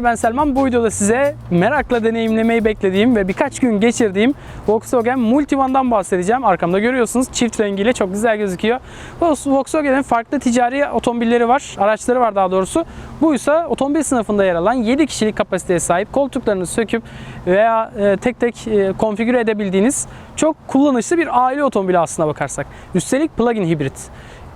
Merhabalar ben Selman. Bu videoda size merakla deneyimlemeyi beklediğim ve birkaç gün geçirdiğim Volkswagen Multivan'dan bahsedeceğim. Arkamda görüyorsunuz çift rengiyle çok güzel gözüküyor. Volkswagen'in farklı ticari otomobilleri var, araçları var daha doğrusu. Bu ise otomobil sınıfında yer alan 7 kişilik kapasiteye sahip koltuklarını söküp veya e, tek tek e, konfigüre edebildiğiniz çok kullanışlı bir aile otomobili aslına bakarsak. Üstelik plug-in hibrit.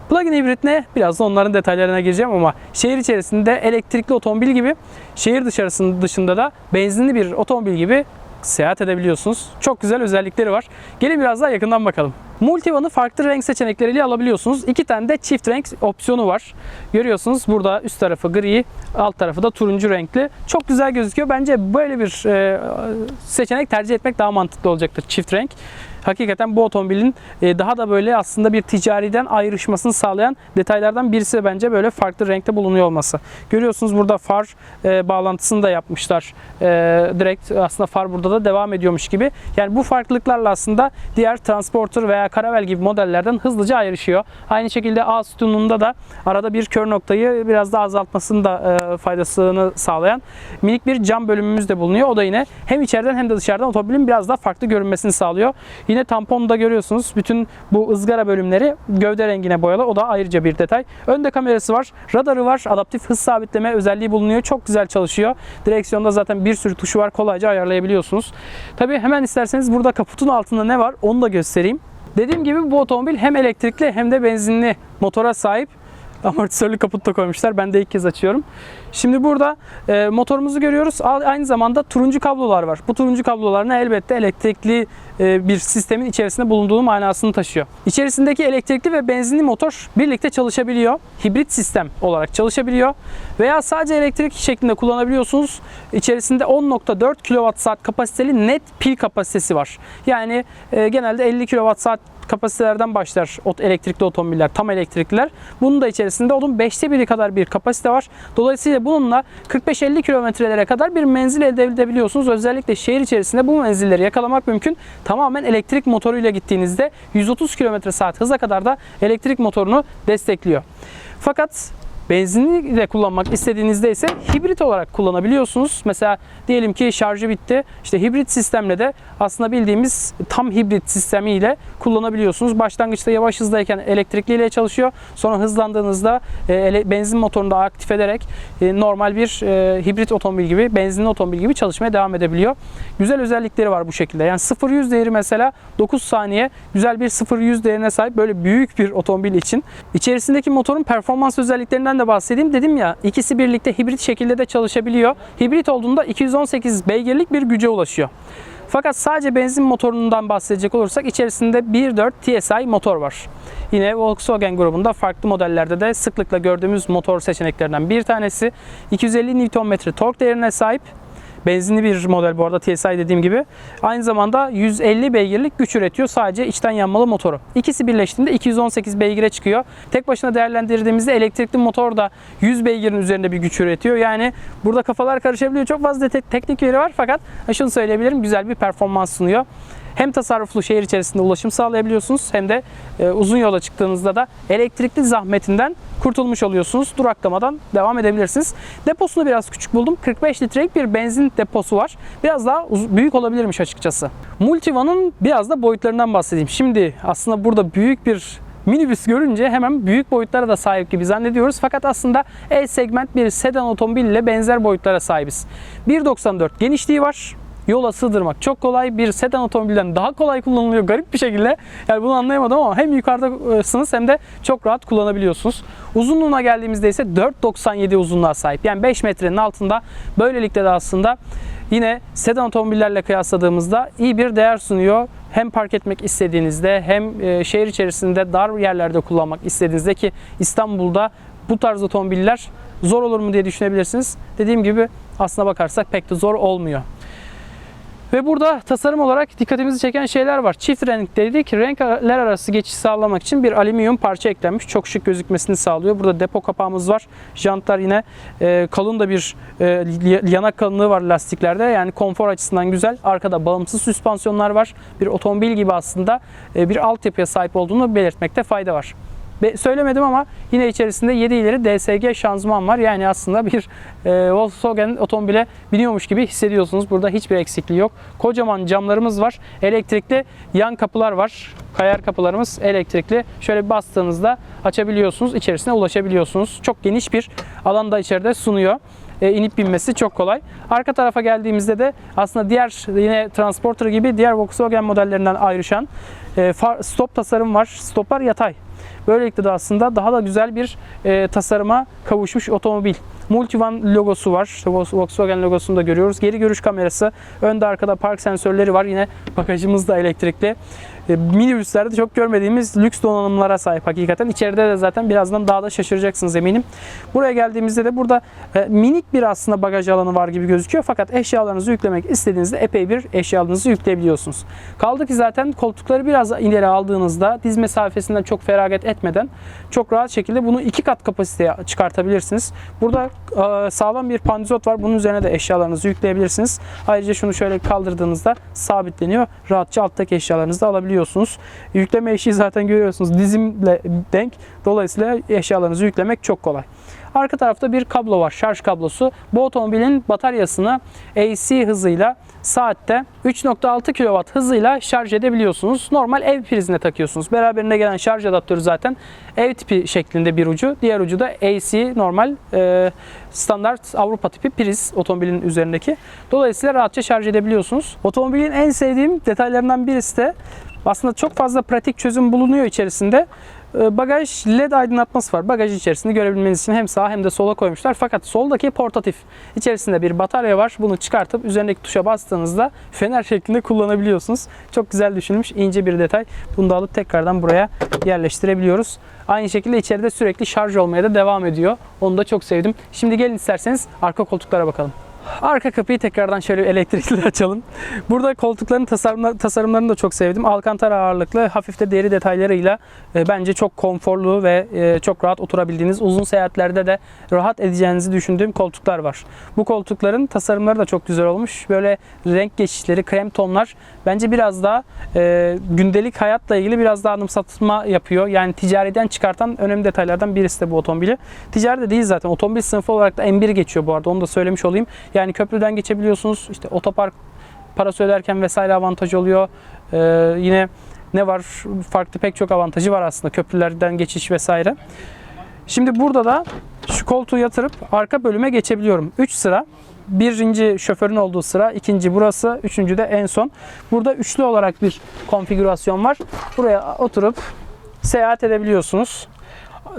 Plug-in hibrit ne? Biraz da onların detaylarına gireceğim ama şehir içerisinde elektrikli otomobil gibi, şehir dışarısının dışında da benzinli bir otomobil gibi seyahat edebiliyorsunuz. Çok güzel özellikleri var. Gelin biraz daha yakından bakalım. Multivan'ı farklı renk seçenekleriyle alabiliyorsunuz. İki tane de çift renk opsiyonu var. Görüyorsunuz burada üst tarafı gri, alt tarafı da turuncu renkli. Çok güzel gözüküyor. Bence böyle bir e, seçenek tercih etmek daha mantıklı olacaktır çift renk. Hakikaten bu otomobilin e, daha da böyle aslında bir ticariden ayrışmasını sağlayan detaylardan birisi bence böyle farklı renkte bulunuyor olması. Görüyorsunuz burada far e, bağlantısını da yapmışlar. E, direkt aslında far burada da devam ediyormuş gibi. Yani bu farklılıklarla aslında diğer Transporter veya Caravelle gibi modellerden hızlıca ayrışıyor. Aynı şekilde A sütununda da arada bir kör noktayı biraz daha azaltmasını da e, faydasını sağlayan minik bir cam bölümümüz de bulunuyor. O da yine hem içeriden hem de dışarıdan otomobilin biraz daha farklı görünmesini sağlıyor. Yine tamponda görüyorsunuz bütün bu ızgara bölümleri gövde rengine boyalı. O da ayrıca bir detay. Önde kamerası var, radarı var, adaptif hız sabitleme özelliği bulunuyor. Çok güzel çalışıyor. Direksiyonda zaten bir sürü tuşu var. Kolayca ayarlayabiliyorsunuz. Tabii hemen isterseniz burada kaputun altında ne var onu da göstereyim. Dediğim gibi bu otomobil hem elektrikli hem de benzinli motora sahip amortisörlü kaput da koymuşlar. Ben de ilk kez açıyorum. Şimdi burada e, motorumuzu görüyoruz. Aynı zamanda turuncu kablolar var. Bu turuncu kablolar ne elbette elektrikli e, bir sistemin içerisinde bulunduğu manasını taşıyor. İçerisindeki elektrikli ve benzinli motor birlikte çalışabiliyor. Hibrit sistem olarak çalışabiliyor. Veya sadece elektrik şeklinde kullanabiliyorsunuz. İçerisinde 10.4 kWh kapasiteli net pil kapasitesi var. Yani e, genelde 50 kWh kapasitelerden başlar elektrikli otomobiller, tam elektrikliler. Bunun da içerisinde onun 5'te biri kadar bir kapasite var. Dolayısıyla bununla 45-50 kilometrelere kadar bir menzil elde edebiliyorsunuz. Özellikle şehir içerisinde bu menzilleri yakalamak mümkün. Tamamen elektrik motoruyla gittiğinizde 130 km saat hıza kadar da elektrik motorunu destekliyor. Fakat benzinli de kullanmak istediğinizde ise hibrit olarak kullanabiliyorsunuz. Mesela diyelim ki şarjı bitti. İşte hibrit sistemle de aslında bildiğimiz tam hibrit sistemiyle kullanabiliyorsunuz. Başlangıçta yavaş hızdayken elektrikliyle çalışıyor. Sonra hızlandığınızda e, benzin motorunu da aktif ederek e, normal bir e, hibrit otomobil gibi, benzinli otomobil gibi çalışmaya devam edebiliyor. Güzel özellikleri var bu şekilde. Yani 0-100 değeri mesela 9 saniye güzel bir 0-100 değerine sahip böyle büyük bir otomobil için. İçerisindeki motorun performans özelliklerinden de bahsedeyim. Dedim ya ikisi birlikte hibrit şekilde de çalışabiliyor. Hibrit olduğunda 218 beygirlik bir güce ulaşıyor. Fakat sadece benzin motorundan bahsedecek olursak içerisinde 1.4 TSI motor var. Yine Volkswagen grubunda farklı modellerde de sıklıkla gördüğümüz motor seçeneklerinden bir tanesi. 250 Nm tork değerine sahip. Benzinli bir model bu arada TSI dediğim gibi. Aynı zamanda 150 beygirlik güç üretiyor sadece içten yanmalı motoru. İkisi birleştiğinde 218 beygire çıkıyor. Tek başına değerlendirdiğimizde elektrikli motor da 100 beygirin üzerinde bir güç üretiyor. Yani burada kafalar karışabiliyor. Çok fazla te- teknik veri var fakat şunu söyleyebilirim güzel bir performans sunuyor. Hem tasarruflu şehir içerisinde ulaşım sağlayabiliyorsunuz hem de e, uzun yola çıktığınızda da elektrikli zahmetinden kurtulmuş oluyorsunuz. Duraklamadan devam edebilirsiniz. Deposunu biraz küçük buldum. 45 litrelik bir benzin deposu var. Biraz daha büyük olabilirmiş açıkçası. Multivan'ın biraz da boyutlarından bahsedeyim. Şimdi aslında burada büyük bir minibüs görünce hemen büyük boyutlara da sahip gibi zannediyoruz. Fakat aslında E segment bir sedan otomobil ile benzer boyutlara sahibiz. 1.94 genişliği var. Yola sığdırmak çok kolay. Bir sedan otomobilden daha kolay kullanılıyor garip bir şekilde. Yani bunu anlayamadım ama hem yukarıdasınız hem de çok rahat kullanabiliyorsunuz. Uzunluğuna geldiğimizde ise 4.97 uzunluğa sahip. Yani 5 metrenin altında. Böylelikle de aslında yine sedan otomobillerle kıyasladığımızda iyi bir değer sunuyor. Hem park etmek istediğinizde hem e, şehir içerisinde dar yerlerde kullanmak istediğinizde ki İstanbul'da bu tarz otomobiller zor olur mu diye düşünebilirsiniz. Dediğim gibi aslına bakarsak pek de zor olmuyor. Ve burada tasarım olarak dikkatimizi çeken şeyler var. Çift renk dedik. Renkler arası geçiş sağlamak için bir alüminyum parça eklenmiş. Çok şık gözükmesini sağlıyor. Burada depo kapağımız var. Jantlar yine e, kalın da bir e, yanak kalınlığı var lastiklerde. Yani konfor açısından güzel. Arkada bağımsız süspansiyonlar var. Bir otomobil gibi aslında e, bir altyapıya sahip olduğunu belirtmekte fayda var. Be- söylemedim ama yine içerisinde 7 ileri DSG şanzıman var. Yani aslında bir e, Volkswagen otomobile biniyormuş gibi hissediyorsunuz. Burada hiçbir eksikliği yok. Kocaman camlarımız var. Elektrikli yan kapılar var. Kayar kapılarımız elektrikli. Şöyle bir bastığınızda açabiliyorsunuz. İçerisine ulaşabiliyorsunuz. Çok geniş bir alanda içeride sunuyor. E, inip binmesi çok kolay. Arka tarafa geldiğimizde de aslında diğer yine Transporter gibi diğer Volkswagen modellerinden ayrışan e, stop tasarım var. Stoplar yatay. Böylelikle de aslında daha da güzel bir e, tasarıma kavuşmuş otomobil. Multivan logosu var. Volkswagen logosunu da görüyoruz. Geri görüş kamerası, önde arkada park sensörleri var. Yine bagajımız da elektrikli. E, minibüslerde çok görmediğimiz lüks donanımlara sahip hakikaten. İçeride de zaten birazdan daha da şaşıracaksınız eminim. Buraya geldiğimizde de burada e, minik bir aslında bagaj alanı var gibi gözüküyor. Fakat eşyalarınızı yüklemek istediğinizde epey bir eşyalarınızı yükleyebiliyorsunuz. Kaldı ki zaten koltukları biraz ileri aldığınızda diz mesafesinden çok feragat etmeden çok rahat şekilde bunu iki kat kapasiteye çıkartabilirsiniz. Burada e, sağlam bir pandizot var. Bunun üzerine de eşyalarınızı yükleyebilirsiniz. Ayrıca şunu şöyle kaldırdığınızda sabitleniyor. Rahatça alttaki eşyalarınızı da alabiliyorsunuz. Yükleme eşiği zaten görüyorsunuz. Dizimle denk. Dolayısıyla eşyalarınızı yüklemek çok kolay. Arka tarafta bir kablo var, şarj kablosu. Bu otomobilin bataryasını AC hızıyla saatte 3.6 kW hızıyla şarj edebiliyorsunuz. Normal ev prizine takıyorsunuz. Beraberinde gelen şarj adaptörü zaten ev tipi şeklinde bir ucu. Diğer ucu da AC normal e, standart Avrupa tipi priz otomobilin üzerindeki. Dolayısıyla rahatça şarj edebiliyorsunuz. Otomobilin en sevdiğim detaylarından birisi de aslında çok fazla pratik çözüm bulunuyor içerisinde. Ee, Bagaj LED aydınlatması var. Bagaj içerisinde görebilmeniz için hem sağa hem de sola koymuşlar. Fakat soldaki portatif. İçerisinde bir batarya var. Bunu çıkartıp üzerindeki tuşa bastığınızda fener şeklinde kullanabiliyorsunuz. Çok güzel düşünülmüş. ince bir detay. Bunu da alıp tekrardan buraya yerleştirebiliyoruz. Aynı şekilde içeride sürekli şarj olmaya da devam ediyor. Onu da çok sevdim. Şimdi gelin isterseniz arka koltuklara bakalım. Arka kapıyı tekrardan şöyle elektrikli açalım. Burada koltukların tasarımla- tasarımlarını da çok sevdim. Alcantara ağırlıklı, hafif de deri detaylarıyla e, bence çok konforlu ve e, çok rahat oturabildiğiniz, uzun seyahatlerde de rahat edeceğinizi düşündüğüm koltuklar var. Bu koltukların tasarımları da çok güzel olmuş. Böyle renk geçişleri, krem tonlar bence biraz daha e, gündelik hayatla ilgili biraz daha anımsatma yapıyor. Yani ticariden çıkartan önemli detaylardan birisi de bu otomobili. Ticari de değil zaten. Otomobil sınıfı olarak da M1 geçiyor bu arada. Onu da söylemiş olayım. Yani köprüden geçebiliyorsunuz. İşte otopark parası öderken vesaire avantaj oluyor. Ee, yine ne var? Farklı pek çok avantajı var aslında köprülerden geçiş vesaire. Şimdi burada da şu koltuğu yatırıp arka bölüme geçebiliyorum. 3 sıra. Birinci şoförün olduğu sıra, ikinci burası, üçüncü de en son. Burada üçlü olarak bir konfigürasyon var. Buraya oturup seyahat edebiliyorsunuz.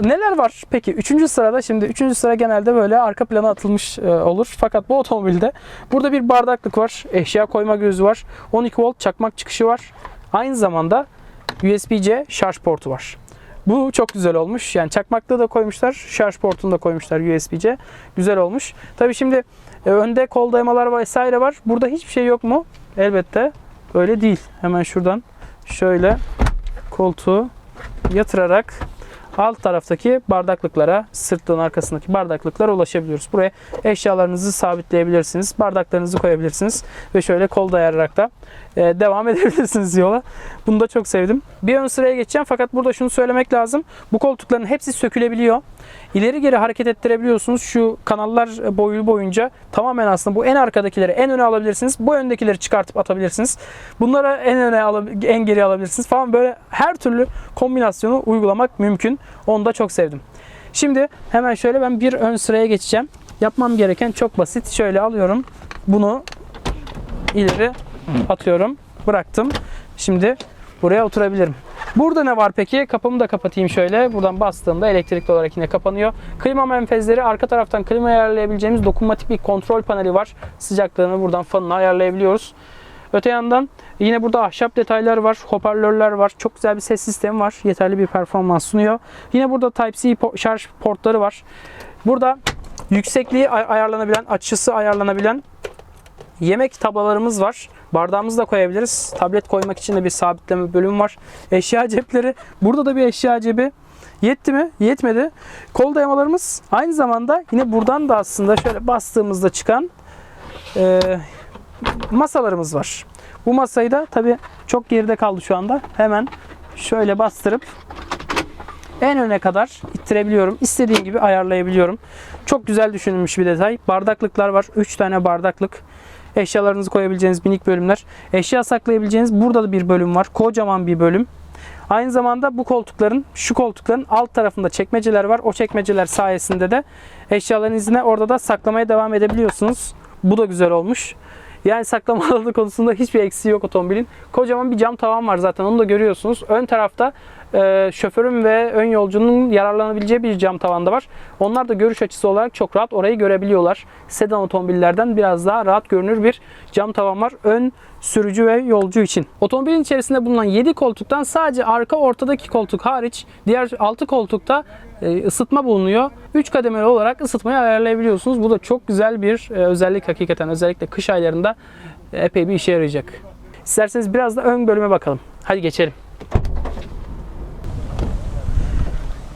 Neler var peki? Üçüncü sırada şimdi üçüncü sıra genelde böyle arka plana atılmış e, olur. Fakat bu otomobilde burada bir bardaklık var. Eşya koyma gözü var. 12 volt çakmak çıkışı var. Aynı zamanda USB-C şarj portu var. Bu çok güzel olmuş. Yani çakmakta da koymuşlar, şarj portunu da koymuşlar USB-C. Güzel olmuş. Tabii şimdi e, önde kol dayamalar vesaire var. Burada hiçbir şey yok mu? Elbette öyle değil. Hemen şuradan şöyle koltuğu yatırarak alt taraftaki bardaklıklara, sırtlığın arkasındaki bardaklıklara ulaşabiliyoruz. Buraya eşyalarınızı sabitleyebilirsiniz, bardaklarınızı koyabilirsiniz ve şöyle kol dayayarak da devam edebilirsiniz yola. Bunu da çok sevdim. Bir ön sıraya geçeceğim fakat burada şunu söylemek lazım. Bu koltukların hepsi sökülebiliyor. İleri geri hareket ettirebiliyorsunuz. Şu kanallar boyu boyunca tamamen aslında bu en arkadakileri en öne alabilirsiniz. Bu öndekileri çıkartıp atabilirsiniz. Bunlara en öne en geri alabilirsiniz falan böyle her türlü kombinasyonu uygulamak mümkün. Onu da çok sevdim. Şimdi hemen şöyle ben bir ön sıraya geçeceğim. Yapmam gereken çok basit. Şöyle alıyorum. Bunu ileri atıyorum. Bıraktım. Şimdi buraya oturabilirim. Burada ne var peki? Kapımı da kapatayım şöyle. Buradan bastığımda elektrikli olarak yine kapanıyor. Klima menfezleri arka taraftan klima ayarlayabileceğimiz dokunmatik bir kontrol paneli var. Sıcaklığını buradan fanını ayarlayabiliyoruz. Öte yandan yine burada ahşap detaylar var, hoparlörler var. Çok güzel bir ses sistemi var. Yeterli bir performans sunuyor. Yine burada Type-C şarj portları var. Burada yüksekliği ay- ayarlanabilen, açısı ayarlanabilen Yemek tablalarımız var. Bardağımızı da koyabiliriz. Tablet koymak için de bir sabitleme bölümü var. Eşya cepleri. Burada da bir eşya cebi. Yetti mi? Yetmedi. Kol dayamalarımız aynı zamanda yine buradan da aslında şöyle bastığımızda çıkan e, masalarımız var. Bu masayı da tabi çok geride kaldı şu anda. Hemen şöyle bastırıp en öne kadar ittirebiliyorum. İstediğim gibi ayarlayabiliyorum. Çok güzel düşünülmüş bir detay. Bardaklıklar var. 3 tane bardaklık. Eşyalarınızı koyabileceğiniz minik bölümler. Eşya saklayabileceğiniz burada da bir bölüm var. Kocaman bir bölüm. Aynı zamanda bu koltukların, şu koltukların alt tarafında çekmeceler var. O çekmeceler sayesinde de eşyalarınızı orada da saklamaya devam edebiliyorsunuz. Bu da güzel olmuş. Yani saklama alanı konusunda hiçbir eksiği yok otomobilin. Kocaman bir cam tavan var zaten onu da görüyorsunuz. Ön tarafta e, şoförün ve ön yolcunun yararlanabileceği bir cam tavan da var. Onlar da görüş açısı olarak çok rahat orayı görebiliyorlar. Sedan otomobillerden biraz daha rahat görünür bir cam tavan var. Ön sürücü ve yolcu için. Otomobilin içerisinde bulunan 7 koltuktan sadece arka ortadaki koltuk hariç diğer 6 koltukta e, ısıtma bulunuyor. 3 kademeli olarak ısıtmayı ayarlayabiliyorsunuz. Bu da çok güzel bir e, özellik hakikaten. Özellikle kış aylarında epey bir işe yarayacak. İsterseniz biraz da ön bölüme bakalım. Hadi geçelim.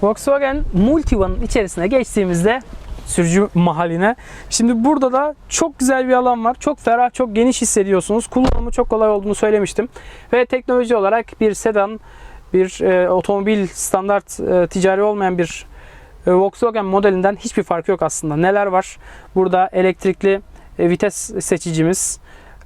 Volkswagen Multivan'ın içerisine geçtiğimizde sürücü mahaline. Şimdi burada da çok güzel bir alan var. Çok ferah, çok geniş hissediyorsunuz. Kullanımı çok kolay olduğunu söylemiştim. Ve teknoloji olarak bir sedan, bir e, otomobil standart e, ticari olmayan bir e, Volkswagen modelinden hiçbir farkı yok aslında. Neler var? Burada elektrikli e, vites seçicimiz,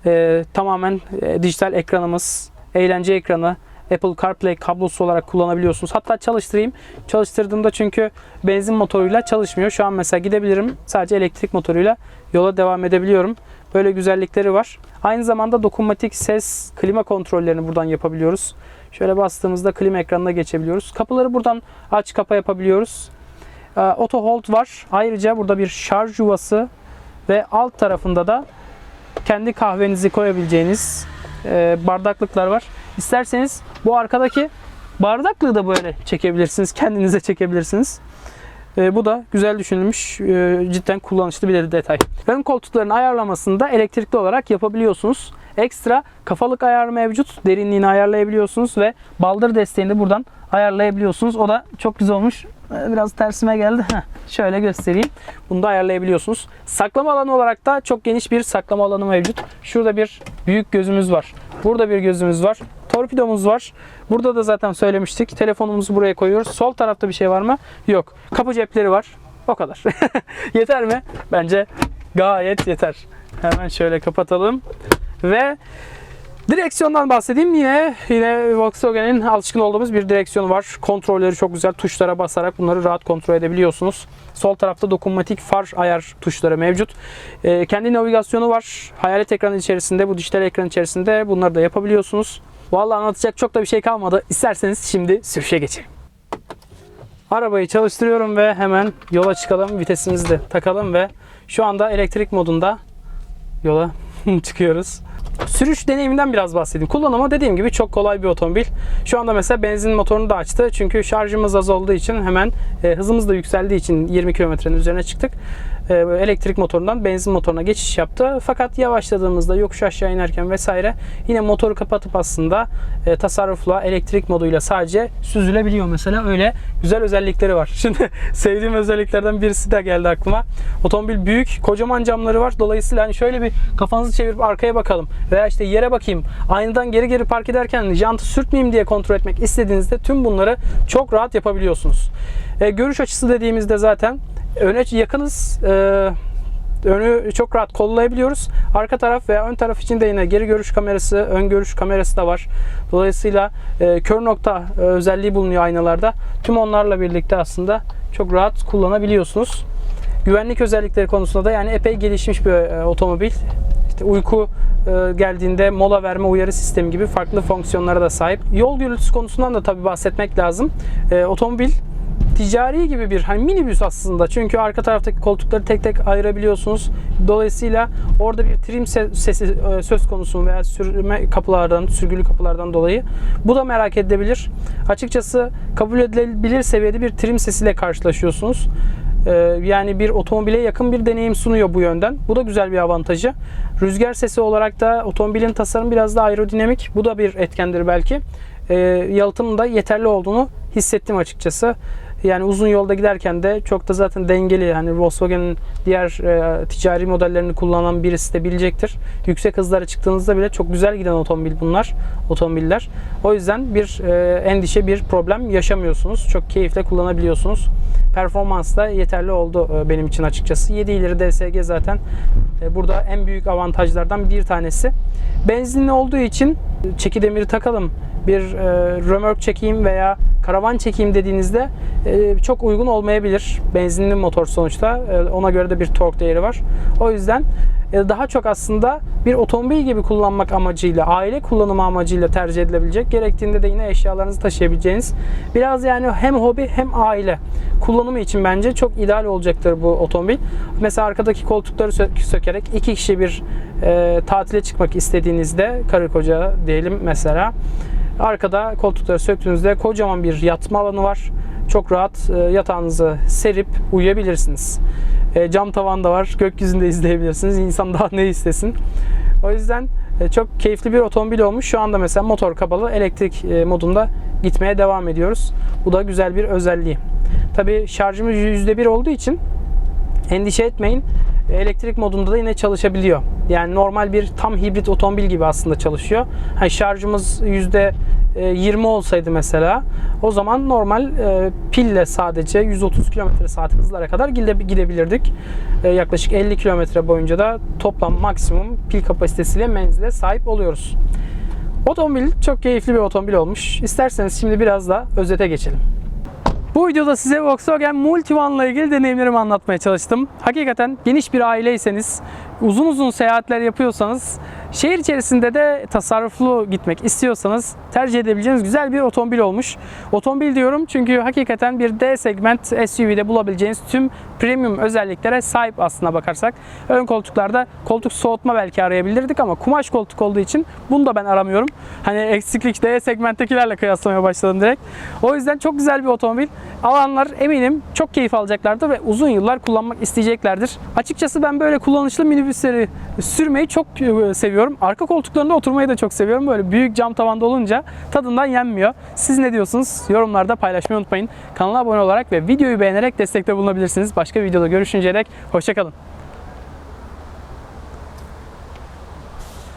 e, tamamen e, dijital ekranımız, eğlence ekranı, Apple CarPlay kablosu olarak kullanabiliyorsunuz. Hatta çalıştırayım. Çalıştırdığımda çünkü benzin motoruyla çalışmıyor. Şu an mesela gidebilirim. Sadece elektrik motoruyla yola devam edebiliyorum. Böyle güzellikleri var. Aynı zamanda dokunmatik ses, klima kontrollerini buradan yapabiliyoruz. Şöyle bastığımızda klima ekranına geçebiliyoruz. Kapıları buradan aç kapa yapabiliyoruz. Ee, Auto hold var. Ayrıca burada bir şarj yuvası ve alt tarafında da kendi kahvenizi koyabileceğiniz e, bardaklıklar var. İsterseniz bu arkadaki bardaklığı da böyle çekebilirsiniz. Kendinize çekebilirsiniz. E, bu da güzel düşünülmüş, e, cidden kullanışlı bir detay. Ön koltukların ayarlamasını da elektrikli olarak yapabiliyorsunuz. Ekstra kafalık ayarı mevcut. Derinliğini ayarlayabiliyorsunuz ve baldır desteğini de buradan ayarlayabiliyorsunuz. O da çok güzel olmuş. Biraz tersime geldi. Heh, şöyle göstereyim. Bunu da ayarlayabiliyorsunuz. Saklama alanı olarak da çok geniş bir saklama alanı mevcut. Şurada bir büyük gözümüz var. Burada bir gözümüz var. Torpidomuz var. Burada da zaten söylemiştik. Telefonumuzu buraya koyuyoruz. Sol tarafta bir şey var mı? Yok. Kapı cepleri var. O kadar. yeter mi? Bence gayet yeter. Hemen şöyle kapatalım. Ve Direksiyondan bahsedeyim. Yine yine Volkswagen'in alışkın olduğumuz bir direksiyonu var. Kontrolleri çok güzel. Tuşlara basarak bunları rahat kontrol edebiliyorsunuz. Sol tarafta dokunmatik far ayar tuşları mevcut. Ee, kendi navigasyonu var. Hayalet ekranı içerisinde, bu dijital ekran içerisinde bunları da yapabiliyorsunuz. Vallahi anlatacak çok da bir şey kalmadı. İsterseniz şimdi sürüşe geçelim. Arabayı çalıştırıyorum ve hemen yola çıkalım. Vitesimizi de takalım ve şu anda elektrik modunda yola çıkıyoruz. Sürüş deneyiminden biraz bahsedeyim. Kullanımı dediğim gibi çok kolay bir otomobil. Şu anda mesela benzin motorunu da açtı. Çünkü şarjımız az olduğu için hemen e, hızımız da yükseldiği için 20 kilometrenin üzerine çıktık. E, elektrik motorundan benzin motoruna geçiş yaptı. Fakat yavaşladığımızda yokuş aşağı inerken vesaire yine motoru kapatıp aslında e, tasarrufla elektrik moduyla sadece süzülebiliyor mesela. Öyle güzel özellikleri var. Şimdi sevdiğim özelliklerden birisi de geldi aklıma. Otomobil büyük, kocaman camları var. Dolayısıyla hani şöyle bir kafanızı çevirip arkaya bakalım veya işte yere bakayım. Aynadan geri geri park ederken jantı sürtmeyeyim diye kontrol etmek istediğinizde tüm bunları çok rahat yapabiliyorsunuz. E, görüş açısı dediğimizde zaten öne yakınız. E, önü çok rahat kollayabiliyoruz. Arka taraf veya ön taraf için de yine geri görüş kamerası, ön görüş kamerası da var. Dolayısıyla e, kör nokta e, özelliği bulunuyor aynalarda. Tüm onlarla birlikte aslında çok rahat kullanabiliyorsunuz. Güvenlik özellikleri konusunda da yani epey gelişmiş bir e, otomobil. İşte uyku e, geldiğinde mola verme uyarı sistemi gibi farklı fonksiyonlara da sahip. Yol gürültüsü konusundan da tabii bahsetmek lazım. E, otomobil ticari gibi bir hani minibüs aslında. Çünkü arka taraftaki koltukları tek tek ayırabiliyorsunuz. Dolayısıyla orada bir trim se- sesi e, söz konusu veya sürme kapılardan, sürgülü kapılardan dolayı. Bu da merak edilebilir. Açıkçası kabul edilebilir seviyede bir trim sesiyle karşılaşıyorsunuz. Ee, yani bir otomobile yakın bir deneyim sunuyor bu yönden. Bu da güzel bir avantajı. Rüzgar sesi olarak da otomobilin tasarımı biraz daha aerodinamik. Bu da bir etkendir belki. Ee, yalıtımın da yeterli olduğunu hissettim açıkçası. Yani uzun yolda giderken de çok da zaten dengeli. Hani Volkswagen'in diğer e, ticari modellerini kullanan birisi de bilecektir. Yüksek hızlara çıktığınızda bile çok güzel giden otomobil bunlar. Otomobiller. O yüzden bir e, endişe, bir problem yaşamıyorsunuz. Çok keyifle kullanabiliyorsunuz. Performans da yeterli oldu e, benim için açıkçası. 7 ileri DSG zaten e, burada en büyük avantajlardan bir tanesi. Benzinli olduğu için çeki demiri takalım, bir e, römork çekeyim veya karavan çekeyim dediğinizde e, çok uygun olmayabilir. Benzinli motor sonuçta. E, ona göre de bir tork değeri var. O yüzden e, daha çok aslında bir otomobil gibi kullanmak amacıyla, aile kullanımı amacıyla tercih edilebilecek. Gerektiğinde de yine eşyalarınızı taşıyabileceğiniz. Biraz yani hem hobi hem aile kullanımı için bence çok ideal olacaktır bu otomobil. Mesela arkadaki koltukları sö- sökerek iki kişi bir e, tatile çıkmak istediğinizde karı koca diyelim mesela arkada koltukları söktüğünüzde kocaman bir yatma alanı var. Çok rahat e, yatağınızı serip uyuyabilirsiniz. E, cam tavan da var. Gökyüzünde izleyebilirsiniz. İnsan daha ne istesin. O yüzden e, çok keyifli bir otomobil olmuş. Şu anda mesela motor kapalı elektrik modunda gitmeye devam ediyoruz. Bu da güzel bir özelliği. Tabii şarjımız %1 olduğu için endişe etmeyin. Elektrik modunda da yine çalışabiliyor. Yani normal bir tam hibrit otomobil gibi aslında çalışıyor. Hani şarjımız %20 olsaydı mesela o zaman normal e, pille sadece 130 km saat hızlara kadar gide- gidebilirdik. E, yaklaşık 50 km boyunca da toplam maksimum pil kapasitesiyle menzile sahip oluyoruz. Otomobil çok keyifli bir otomobil olmuş. İsterseniz şimdi biraz da özete geçelim. Bu videoda size Volkswagen Multivan ile ilgili deneyimlerimi anlatmaya çalıştım. Hakikaten geniş bir aileyseniz, uzun uzun seyahatler yapıyorsanız, şehir içerisinde de tasarruflu gitmek istiyorsanız tercih edebileceğiniz güzel bir otomobil olmuş. Otomobil diyorum çünkü hakikaten bir D segment SUV'de bulabileceğiniz tüm premium özelliklere sahip aslına bakarsak. Ön koltuklarda koltuk soğutma belki arayabilirdik ama kumaş koltuk olduğu için bunu da ben aramıyorum. Hani eksiklik D segmenttekilerle kıyaslamaya başladım direkt. O yüzden çok güzel bir otomobil. Alanlar eminim çok keyif alacaklardır ve uzun yıllar kullanmak isteyeceklerdir. Açıkçası ben böyle kullanışlı minibüsleri sürmeyi çok e, seviyorum. Arka koltuklarında oturmayı da çok seviyorum. Böyle büyük cam tavanda olunca tadından yenmiyor. Siz ne diyorsunuz? Yorumlarda paylaşmayı unutmayın. Kanala abone olarak ve videoyu beğenerek destekte bulunabilirsiniz. Başka videoda görüşünceye dek hoşçakalın.